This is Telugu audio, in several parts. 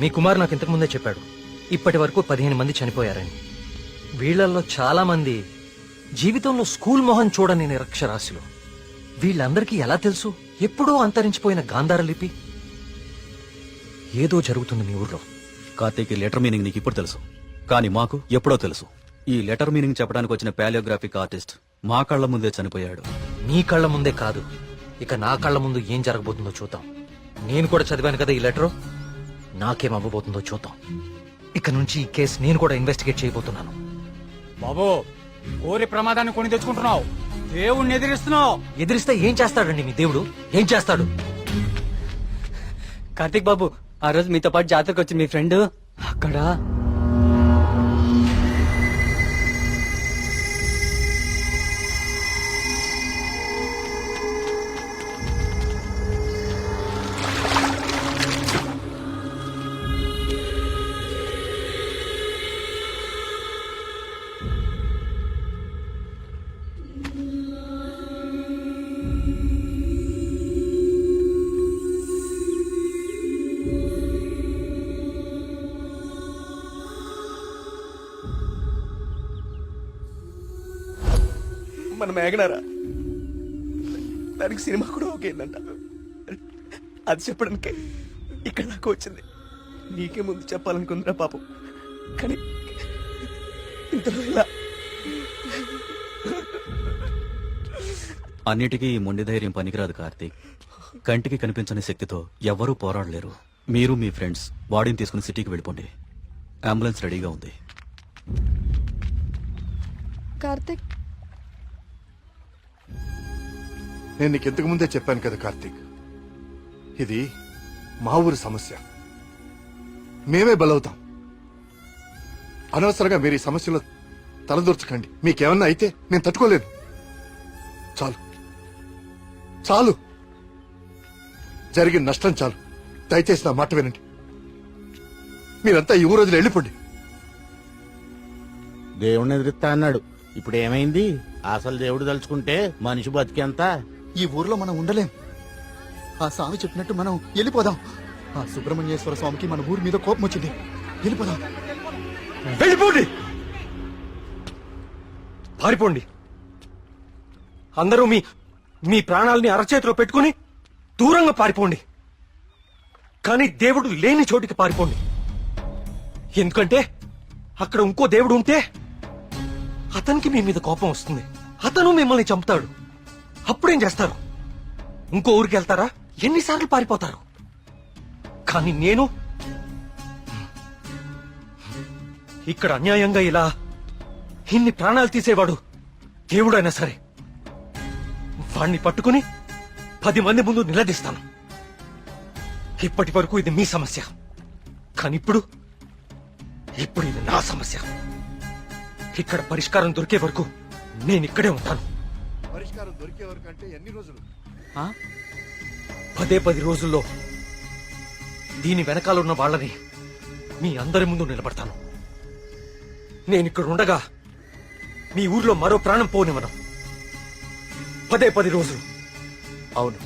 మీ కుమార్ నాకు ఇంతకు ముందే చెప్పాడు. ఇప్పటి వరకు పదిహేను మంది చనిపోయారని. వీళ్ళల్లో చాలా మంది జీవితంలో స్కూల్ మొహం చూడని నిరక్షరాస్యులు. వీళ్ళందరికీ ఎలా తెలుసు? ఎప్పుడో అంతరించిపోయిన గాంధార లిపి. ఏదో జరుగుతుంది మీ ఊర్లో. కార్తీక్ లెటర్ మీనింగ్ నీకు ఇప్పుడు తెలుసు. కానీ మాకు ఎప్పుడో తెలుసు. ఈ లెటర్ మీనింగ్ చెప్పడానికి వచ్చిన పాలియోగ్రాఫిక్ ఆర్టిస్ట్ మా కళ్ళ ముందే చనిపోయాడు. నీ కళ్ళ ముందే కాదు. ఇక నా కళ్ళ ముందు ఏం జరగబోతుందో చూద్దాం. నేను కూడా చదివాను కదా ఈ లెటర్? నాకేం అవ్వబోతుందో చూద్దాం. ఇక నుంచి ఈ కేసు నేను కూడా ఇన్వెస్టిగేట్ చేయబోతున్నాను. బాబు ఊరి ప్రమాదాన్ని కొని తెచ్చుకుంటున్నావు. దేవుణ్ణి ఎదిరిస్తున్నావు. ఎదిరిస్తే ఏం చేస్తాడండి మీ దేవుడు? ఏం చేస్తాడు? కార్తిక్ బాబు ఆ రోజు మీతో పాటు జాతరకు వచ్చి మీ ఫ్రెండ్. అక్కడ మన మేఘనారా? దానికి సినిమా కూడా ఓకేందంట అది చెప్పడానికే ఇక్కడ దాకా వచ్చింది. నీకే ముందు చెప్పాలనుకుందిరా పాపం. కానీ ఇంతలో ఇలా అన్నిటికీ ఈ మొండి ధైర్యం పనికిరాదు కార్తీక్. కంటికి కనిపించని శక్తితో ఎవ్వరూ పోరాడలేరు. మీరు మీ ఫ్రెండ్స్ బాడీని తీసుకుని సిటీకి వెళ్ళిపోండి. అంబులెన్స్ రెడీగా ఉంది. కార్తిక్ నేను నీకు ఇంతకు ముందే చెప్పాను కదా కార్తీక్. ఇది మా ఊరి సమస్య. మేమే బలవుతాం. అనవసరంగా మీరు ఈ సమస్యలో తలదూర్చకండి. మీకేమన్నా అయితే నేను తట్టుకోలేను. చాలు. చాలు. జరిగిన నష్టం చాలు. దయచేసి నా మాట వినండి. మీరంతా ఈ ఊరు వెళ్ళిపోండి. దేవుణ్ణి ఎదిరిస్తా అన్నాడు. ఇప్పుడు ఏమైంది అసలు దేవుడు తలుచుకుంటే మనిషి బతికేంత? ఈ ఊర్లో మనం ఉండలేం. ఆ స్వామి చెప్పినట్టు మనం వెళ్ళిపోదాం. ఆ సుబ్రహ్మణ్యేశ్వర స్వామికి మన ఊరి మీద కోపం వచ్చింది. వెళ్ళిపోదాం. వెళ్ళిపోండి. పారిపోండి. అందరూ మీ మీ ప్రాణాలని అరచేతిలో పెట్టుకుని దూరంగా పారిపోండి. కానీ దేవుడు లేని చోటికి పారిపోండి. ఎందుకంటే అక్కడ ఇంకో దేవుడు ఉంటే అతనికి మీ మీద కోపం వస్తుంది. అతను మిమ్మల్ని చంపుతాడు. అప్పుడేం చేస్తారు? ఇంకో ఊరికి వెళ్తారా? ఎన్నిసార్లు పారిపోతారు? కానీ నేను ఇక్కడ అన్యాయంగా ఇలా ఇన్ని ప్రాణాలు తీసేవాడు దేవుడైనా సరే. వాణ్ణి పట్టుకుని పది మంది ముందు నిలదీస్తాను. ఇప్పటి వరకు ఇది మీ సమస్య. కానీ ఇప్పుడు ఇప్పుడు ఇది నా సమస్య. ఇక్కడ పరిష్కారం దొరికే వరకు నేను ఇక్కడే ఉంటాను. పరిష్కారం దొరికే వరకు అంటే ఎన్ని రోజులు? పదే పది రోజుల్లో దీని వెనకాల ఉన్న వాళ్ళని మీ అందరి ముందు నిలబడతాను. నేను ఇక్కడ ఉండగా మీ ఊర్లో మరో ప్రాణం పోనివ్వను. పదే పది రోజులు. అవును.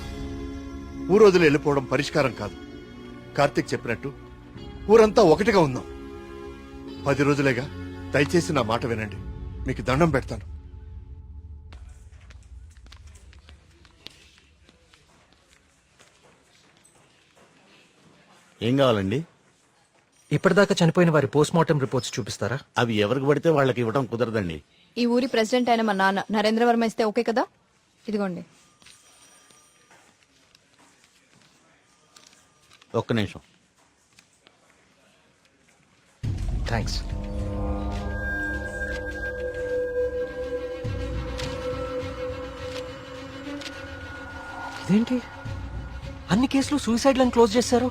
ఊరు వదిలి వెళ్ళిపోవడం పరిష్కారం కాదు. కార్తీక్ చెప్పినట్టు ఊరంతా ఒకటిగా ఉందాం. పది రోజులేగా దయచేసి నా మాట వినండి. మీకు దండం పెడతాను. ఏం కావాలండి? ఇప్పటిదాకా చనిపోయిన వారి పోస్ట్ మార్టం రిపోర్ట్స్ చూపిస్తారా? అవి ఎవరికి పడితే వాళ్ళకి ఇవ్వడం కుదరదండి. ఈ ఊరి ప్రెసిడెంట్ అయిన మా నాన్న నరేంద్ర వర్మ ఇస్తే ఓకే కదా? ఇదిగోండి. ఒక్క నిమిషం. థ్యాంక్స్ ఇదేంటి? అన్ని కేసులు సూసైడ్లను క్లోజ్ చేశారు?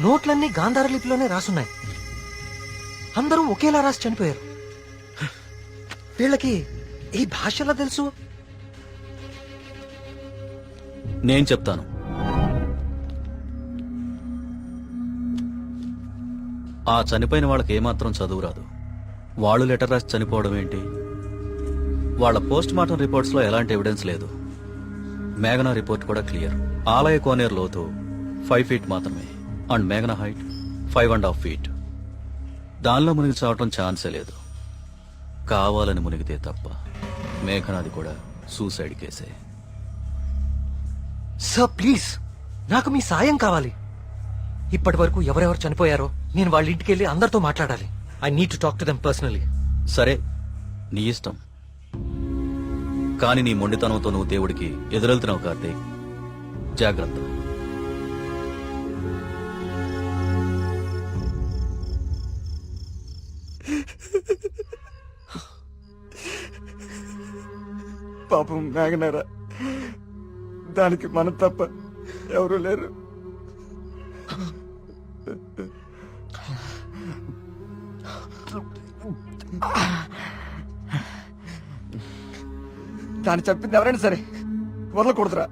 నోట్లన్నీ గాంధార లిపిలోనే రాసున్నాయి. అందరూ ఒకేలా రాసి చనిపోయారు. వీళ్ళకి ఈ భాషలా తెలుసు? నేను చెప్తాను. ఆ చనిపోయిన వాళ్ళకి ఏమాత్రం చదువు రాదు. వాళ్ళు లెటర్ రాసి చనిపోవడం ఏంటి? వాళ్ళ పోస్ట్ మార్టం రిపోర్ట్స్లో ఎలాంటి ఎవిడెన్స్ లేదు. మేఘనా రిపోర్ట్ కూడా క్లియర్. ఆలయ కోనేరు లోతు ఫైవ్ ఫీట్ మాత్రమే. అండ్ మేఘనా height five and half feet. దానిలో మునిగి చావటం ఛాన్సే లేదు. కావాలని మునిగితే తప్ప మేఘనాది కూడా సూసైడ్ కేసే. సార్ ప్లీజ్ నాకు మీ సాయం కావాలి. ఇప్పటి వరకు ఎవరెవరు చనిపోయారో నేను వాళ్ళ ఇంటికి వెళ్ళి అందరితో మాట్లాడాలి. I need to talk to them personally సరే నీ ఇష్టం. కానీ నీ మొండితనంతో నువ్వు దేవుడికి ఎదురెళ్తున్నావు కార్తీక్. జాగ్రత్త. పాపం మేఘనారా. దానికి మనం తప్ప ఎవరు లేరు. దాన్ని చెప్పింది ఎవరైనా సరే వదలకూడదురా.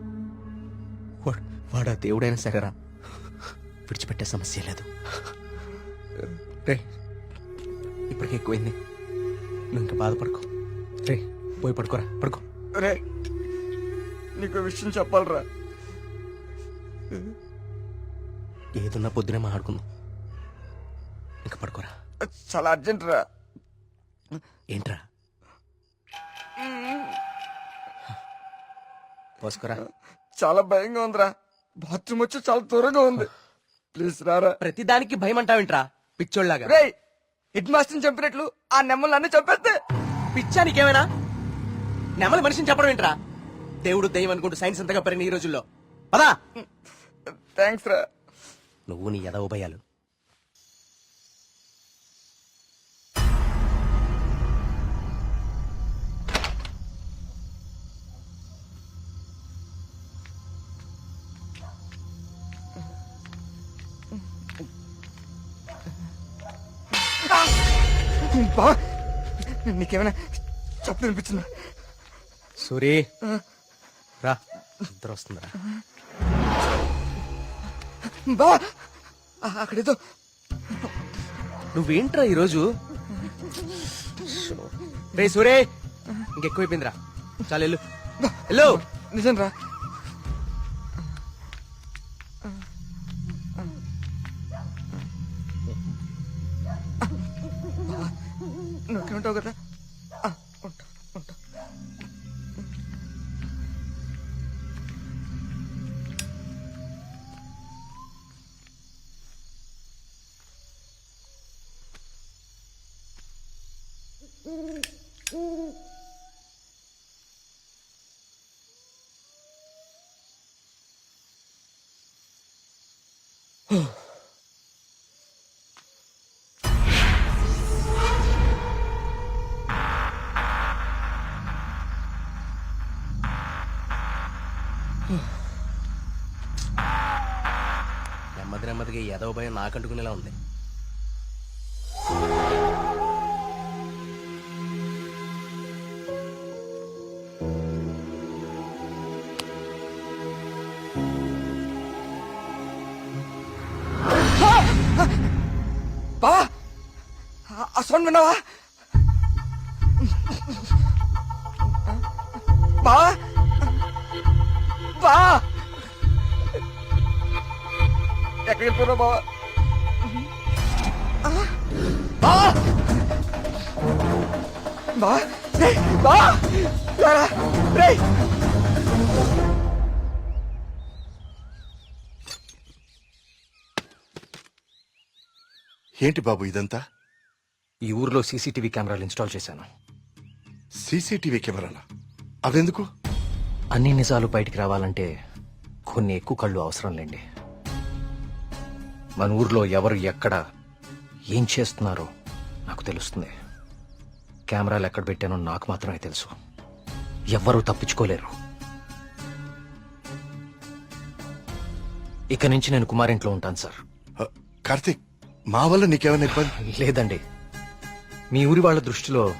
వాడా దేవుడైనా సరేరా విడిచిపెట్టే సమస్య లేదు. రే ఇప్పటికే ఎక్కువైంది. నువ్వు ఇంకా బాధపడుకో. రే పోయి పడుకోరా పడుకో. రే నీకు విషయం చెప్పాలరా. ఏదున్నా పొద్దునే మాట్లాడుకుందాం. ఇంకా పడుకోరా. చాలా అర్జెంట్ రా ఏంట్రా? పోసుకోరా. చాలా భయంగా ఉందిరా. బాత్రూమ్ వచ్చి చాలా దూరంగా ఉంది. ప్లీజ్ రారా. ప్రతిదానికి భయం అంటావేంట్రా పిచ్చోళ్ళలాగా. రే హెడ్ మాస్టర్ చంపినట్లు ఆ నెమ్మలు అన్ని చంపేస్తే. పిచ్చా నీకేమైనా నెమలి మనిషిని చెప్పడం ఏంట్రా? దేవుడు దయ్యం అనుకుంటూ సైన్స్ అంతగా పెరిగిన ఈ రోజుల్లో. పదా! థ్యాంక్స్ రా. నువ్వు నీ ఎదవ భయాలు బా నీకేమైనా చెప్పు వినిపించిందా సూరి. రా ఇద్దరు వస్తుందిరా బా అక్కడేదో. నువ్వేంట్రా ఈరోజు? రే సూరే. ఇంకెక్కువైపోయిందిరా. చాలు వెళ్ళు. వెళ్ళు. నిజం రా నువ్వుంటావు కదా. నెమ్మది నెమ్మదిగా ఎదవ భయం నాకంటుకునేలా ఉంది. ఆ సౌండ్ విన్నావా? బా! బా! ఎక్కడికి వెళ్ళిపోయినా బావా? బా! బా! రే బా! రారా రే ఏంటి బాబు ఇదంతా? ఈ ఊర్లో సీసీటీవీ కెమెరాలు ఇన్స్టాల్ చేశాను. సీసీటీవీ కెమెరాలా? అవెందుకు అన్ని నిజాలు బయటికి రావాలంటే కొన్ని ఎక్కువ కళ్ళు అవసరం లేండి. మన ఊర్లో ఎవరు ఎక్కడ ఏం చేస్తున్నారో నాకు తెలుస్తుంది. కెమెరాలు ఎక్కడ పెట్టానో నాకు మాత్రమే తెలుసు. ఎవ్వరూ తప్పించుకోలేరు. ఇక నుంచి నేను కుమారింట్లో ఉంటాను సార్. కార్తీక్ మా వల్ల నీకేమైనా ఇబ్బంది? లేదండి. మీ ఊరి వాళ్ళ దృష్టిలో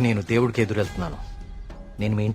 నేను దేవుడికి ఎదురెళ్తున్నాను. నేను మీ ఇంట్లో